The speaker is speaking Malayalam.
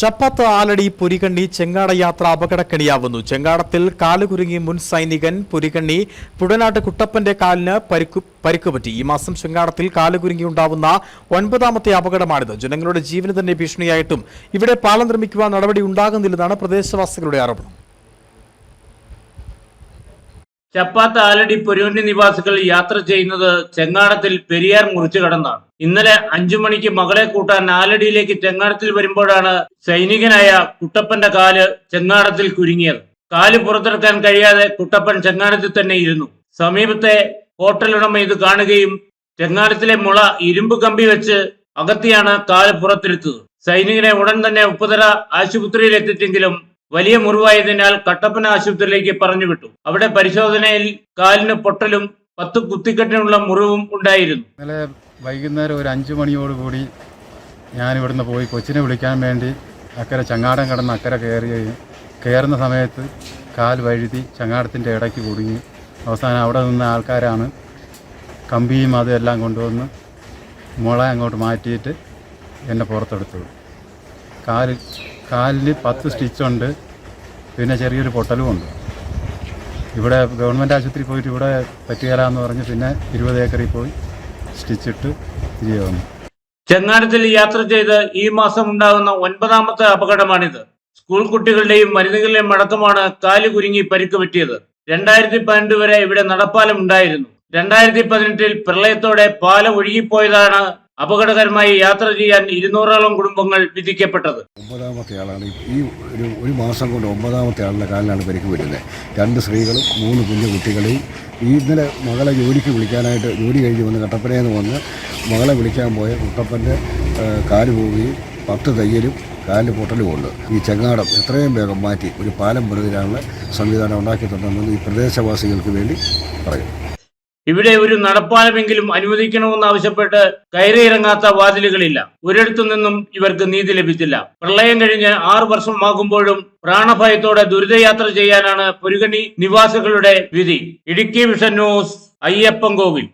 ചപ്പാത്ത് ആലടി പുരികണ്ണി ചെങ്ങാട യാത്ര അപകടക്കണിയാവുന്നു. ചെങ്ങാടത്തിൽ കാലുകുരുങ്ങി മുൻ സൈനികൻ പുരികണ്ണി പുടനാട്ട് കുട്ടപ്പന്റെ കാലിന് പരിക്കു പരിക്കുപറ്റി. ഈ മാസം ചെങ്ങാടത്തിൽ കാലുകുരുങ്ങി ഉണ്ടാവുന്ന ഒൻപതാമത്തെ അപകടമാണിത്. ജനങ്ങളുടെ ജീവന് തന്നെ ഭീഷണിയായിട്ടും ഇവിടെ പാലം നിർമ്മിക്കുവാൻ നടപടി ഉണ്ടാകുന്നില്ലെന്നാണ് പ്രദേശവാസികളുടെ ആരോപണം. ചപ്പാത്ത് ആലടി പൊരുവണ്ടി നിവാസികൾ യാത്ര ചെയ്യുന്നത് ചെങ്ങാടത്തിൽ പെരിയാർ മുറിച്ചു കടന്നാണ്. ഇന്നലെ അഞ്ചു മണിക്ക് മകളെ കൂട്ടാൻ ആലടിയിലേക്ക് ചെങ്ങാടത്തിൽ വരുമ്പോഴാണ് സൈനികനായ കുട്ടപ്പന്റെ കാൽ ചെങ്ങാടത്തിൽ കുരുങ്ങിയത്. കാൽ പുറത്തെടുക്കാൻ കഴിയാതെ കുട്ടപ്പൻ ചെങ്ങാടത്തിൽ തന്നെ ഇരുന്നു. സമീപത്തെ ഹോട്ടൽ ഉടമ ഇത് കാണുകയും ചെങ്ങാടത്തിലെ മുള ഇരുമ്പ് കമ്പി വെച്ച് അകത്തിയാണ് കാൽ പുറത്തെടുത്തത്. സൈനികനെ ഉടൻ തന്നെ ഉപ്പുതറ ആശുപത്രിയിൽ എത്തിച്ചെങ്കിലും വലിയ മുറിവായതിനാൽ കട്ടപ്പന ആശുപത്രിയിലേക്ക് പറഞ്ഞു വിട്ടു അവിടെ പരിശോധനയിൽ കാലിന് പൊട്ടലും പത്ത് കുത്തിക്കെട്ടിനുള്ള മുറിവും ഉണ്ടായിരുന്നു. ഇന്നലെ വൈകുന്നേരം ഒരു അഞ്ചു മണിയോടുകൂടി ഞാൻ ഇവിടുന്ന് പോയി കൊച്ചിനെ വിളിക്കാൻ വേണ്ടി അക്കരെ ചങ്ങാടം കടന്ന് അക്കരെ കയറുകയും കയറുന്ന സമയത്ത് കാൽ വഴുതി ചങ്ങാടത്തിന്റെ ഇടയ്ക്ക് കുടുങ്ങി. അവസാനം അവിടെ നിന്ന ആൾക്കാരാണ് കമ്പിയും അതും എല്ലാം കൊണ്ടുവന്ന് മുള അങ്ങോട്ട് മാറ്റിയിട്ട് എന്നെ പുറത്തെടുത്തത് കാൽ കാലിന് പത്ത് സ്റ്റിച്ചുണ്ട്. പിന്നെ ചെറിയൊരു പൊട്ടലും ഉണ്ട് ഇവിടെ ഗവൺമെന്റ് ആശുപത്രി പോയിട്ട് ഇവിടെ പറ്റുകയില്ല പറഞ്ഞ് പിന്നെ ഇരുപത് ഏക്കറിൽ പോയി സ്റ്റിച്ചിട്ട് തിരികെ വന്നു ചെങ്ങാടത്തിൽ യാത്ര ചെയ്ത് ഈ മാസം ഉണ്ടാകുന്ന ഒൻപതാമത്തെ അപകടമാണിത്. സ്കൂൾ കുട്ടികളുടെയും മരുന്നുകളുടെയും അടക്കമാണ് കാൽ കുരുങ്ങി പരിക്ക് പറ്റിയത്. രണ്ടായിരത്തി പന്ത്രണ്ട് വരെ ഇവിടെ നടപ്പാലം ഉണ്ടായിരുന്നു. രണ്ടായിരത്തി പതിനെട്ടിൽ പ്രളയത്തോടെ പാലം ഒഴുകിപ്പോയതാണ് അപകടകരമായി യാത്ര ചെയ്യാൻ ഇരുന്നൂറോളം കുടുംബങ്ങൾ വിധിക്കപ്പെട്ടത്. ഒമ്പതാമത്തെ ആളാണ് ഈ- ഒരു ഒരു മാസം കൊണ്ട് ഒമ്പതാമത്തെ ആളുടെ കാലിലാണ് പരിക്ക് പറ്റുന്നത്. രണ്ട് സ്ത്രീകളും മൂന്ന് കുഞ്ഞു കുട്ടികളെയും ഇന്നലെ മകളെ ജോലിക്ക് വിളിക്കാനായിട്ട് ജോലി കഴിഞ്ഞ് വന്ന് കട്ടപ്പനയിൽ നിന്ന് വന്ന് മകളെ വിളിക്കാൻ പോയ കുട്ടപ്പന്റെ കാൽ പോവുകയും പത്ത് തയ്യലും കാലിന് പൊട്ടലും ഉണ്ട്. ഈ ചെങ്ങാടം എത്രയും വേഗം മാറ്റി ഒരു പാലം പണിതിനുള്ള സംവിധാനം ഉണ്ടാക്കിയിട്ടുണ്ടെന്ന് ഈ പ്രദേശവാസികൾക്ക് വേണ്ടി പറയും ഇവിടെ ഒരു നടപ്പാലമെങ്കിലും അനുവദിക്കണമെന്ന് ആവശ്യപ്പെട്ട് കയറിയിറങ്ങാത്ത വാതിലുകളില്ല. ഒരിടത്തു നിന്നും ഇവർക്ക് നീതി ലഭിച്ചില്ല. പ്രളയം കഴിഞ്ഞ് ആറു വർഷമാകുമ്പോഴും പ്രാണഭയത്തോടെ ദുരിതയാത്ര ചെയ്യാനാണ് പുരുകണി നിവാസികളുടെ വിധി. Idukki vision news Ayyappan Kovil.